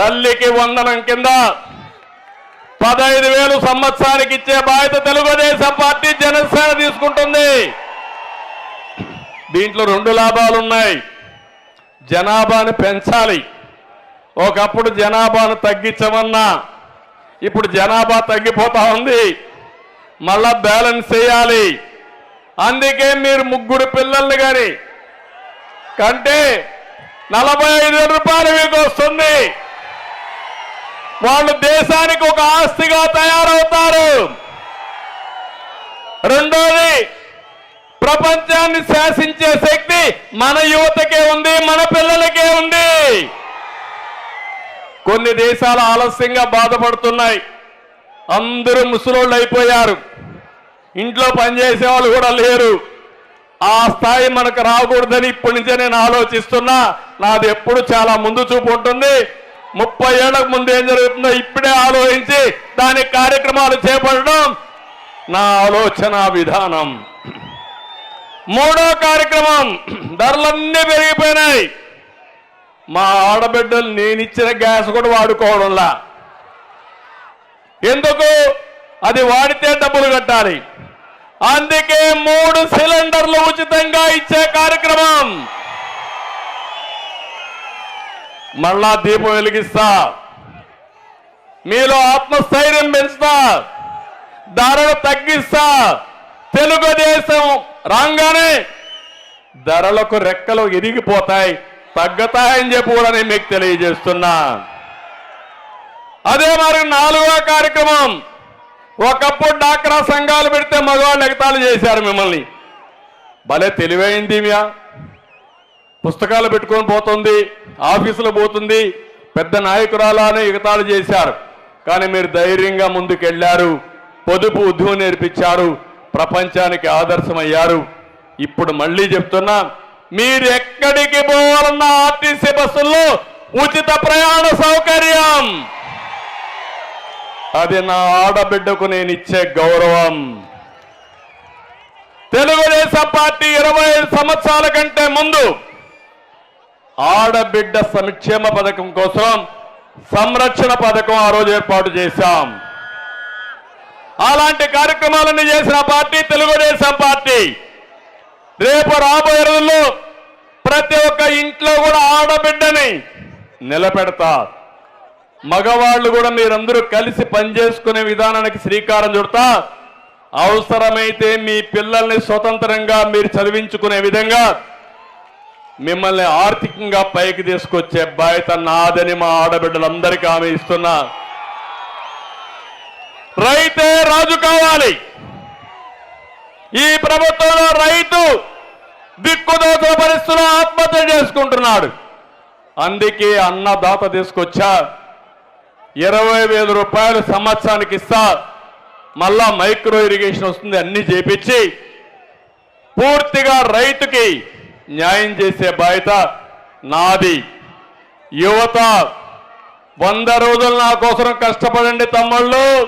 తల్లికి వందనం కింద పదహైదు వేలు సంవత్సరానికి ఇచ్చే బాధ్యత తెలుగుదేశం పార్టీ జనసేన తీసుకుంటుంది. దీంట్లో రెండు లాభాలు ఉన్నాయి. జనాభాను పెంచాలి. ఒకప్పుడు జనాభాను తగ్గించమన్నా ఇప్పుడు జనాభా తగ్గిపోతా ఉంది. మళ్ళా బ్యాలెన్స్ చేయాలి. అందుకే మీరు ముగ్గురు పిల్లల్ని కానీ కంటే నలభై ఐదు వేల రూపాయలు మీకు వస్తుంది. వాళ్ళు దేశానికి ఒక ఆస్తిగా తయారవుతారు. రెండోది ప్రపంచాన్ని శాసించే శక్తి మన యువతకే ఉంది మన పిల్లలకే ఉంది. కొన్ని దేశాలు ఆలస్యంగా బాధపడుతున్నాయి. అందరూ ముసలోళ్ళు అయిపోయారు. ఇంట్లో పనిచేసే వాళ్ళు కూడా లేరు. ఆ స్థాయి మనకు రాకూడదని ఇప్పటి నుంచే నేను ఆలోచిస్తున్నా. నాది ఎప్పుడు చాలా ముందు చూపు ఉంటుంది. ముప్పై ఏళ్ళకు ముందు ఏం జరుగుతుందో ఇప్పుడే ఆలోచించి దాని కార్యక్రమాలు చేపట్టడం నా ఆలోచన విధానం. మూడో కార్యక్రమం ధరలన్నీ పెరిగిపోయినాయి. మా ఆడబిడ్డలు నేను ఇచ్చిన గ్యాస్ కూడా వాడుకోవడంలా. ఎందుకు? అది వాడితే డబ్బులు కట్టాలి. అందుకే మూడు సిలిండర్లు ఉచితంగా ఇచ్చే కార్యక్రమం. మళ్ళా దీపం వెలిగిస్తా. మీలో ఆత్మస్థైర్యం పెంచుతా. ధరలు తగ్గిస్తా. తెలుగుదేశం రాగానే ధరలకు రెక్కలు ఎరిగిపోతాయి తగ్గుతాయని చెప్పి కూడా నేను మీకు తెలియజేస్తున్నా. అదే మరి నాలుగో కార్యక్రమం. ఒకప్పుడు డాక్రా సంఘాలు పెడితే మగవాళ్ళు ఎగతాలు చేశారు మిమ్మల్ని. భలే తెలివైంది మ్యా. పుస్తకాలు పెట్టుకొని పోతుంది ఆఫీసులో పోతుంది పెద్ద నాయకురాలానే ఎగతాళి చేశారు. కానీ మీరు ధైర్యంగా ముందుకెళ్ళారు పొదుపు ఉద్యమం నేర్పించారు ప్రపంచానికి ఆదర్శమయ్యారు. ఇప్పుడు మళ్ళీ చెప్తున్నా మీరు ఎక్కడికి పోవాలన్న ఆర్టీసీ బస్సుల్లో ఉచిత ప్రయాణ సౌకర్యం. అది నా ఆడబిడ్డకు నేను ఇచ్చే గౌరవం. తెలుగుదేశం పార్టీ ఇరవై ఐదు సంవత్సరాల కంటే ముందు ఆడబిడ్డ సంక్షేమ పథకం కోసం సంరక్షణ పథకం ఆ రోజు ఏర్పాటు చేశాం. అలాంటి కార్యక్రమాలన్నీ చేసిన పార్టీ తెలుగుదేశం పార్టీ. రేపు రాబోయే రోజుల్లో ప్రతి ఒక్క ఇంట్లో కూడా ఆడబిడ్డని నిలబెడతా. మగవాళ్ళు కూడా మీరందరూ కలిసి పనిచేసుకునే విధానానికి శ్రీకారం చుడతా. అవసరమైతే మీ పిల్లల్ని స్వతంత్రంగా మీరు చదివించుకునే విధంగా మిమ్మల్ని ఆర్థికంగా పైకి తీసుకొచ్చే బాధ్యత నాదని మా ఆడబిడ్డలందరికీ ఆమె ఇస్తున్నా. రైతే రాజు కావాలి. ఈ ప్రభుత్వంలో రైతు దిక్కుదోత పరిస్థితులు ఆత్మహత్య చేసుకుంటున్నాడు. అందుకే అన్నదాత తీసుకొచ్చా. ఇరవై వేల రూపాయలు సంవత్సరానికి ఇస్తా. మళ్ళా మైక్రో ఇరిగేషన్ వస్తుంది అన్ని చేపించి పూర్తిగా రైతుకి న్యాయం చేసే బాధ్యత నాది. యువత వంద రోజులు నా కోసం కష్టపడండి తమ్ముళ్ళు.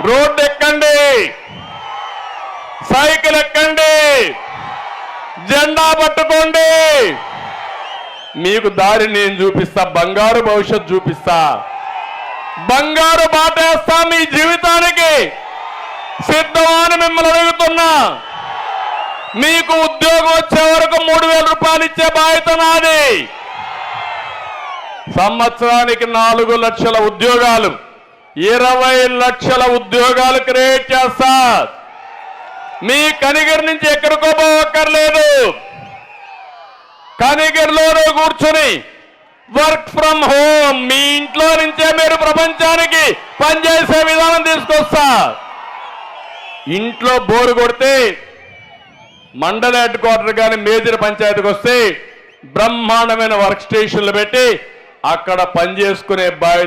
రోడ్డు ఎక్కండి. సైకిల్ ఎక్కండి. జెండా పట్టుకోండి. మీకు దారి నేను చూపిస్తా బంగారు భవిష్యత్ చూపిస్తా. బంగారు బాటేస్తా మీ జీవితానికి. సిద్ధమని మిమ్మల్ని అడుగుతున్నా. మీకు ఉద్యోగం వచ్చే వరకు మూడు వేల రూపాయలు ఇచ్చే బాధ్యత నాది. సంవత్సరానికి నాలుగు లక్షల ఉద్యోగాలు ఇరవై లక్షల ఉద్యోగాలు క్రియేట్ చేస్తా. మీ కనిగిరి నుంచి ఎక్కడికో పోవక్కర్లేదు. కనిగిరిలోనే కూర్చుని వర్క్ ఫ్రమ్ హోమ్ మీ ఇంట్లో నుంచే మీరు ప్రపంచానికి పనిచేసే విధానం తీసుకొస్తా. ఇంట్లో బోరు కొడితే మండల హెడ్ క్వార్టర్ కానీ మేజర్ పంచాయతీకి వస్తే బ్రహ్మాండమైన వర్క్ స్టేషన్లు పెట్టి అక్కడ పనిచేసుకునే బాధ్యత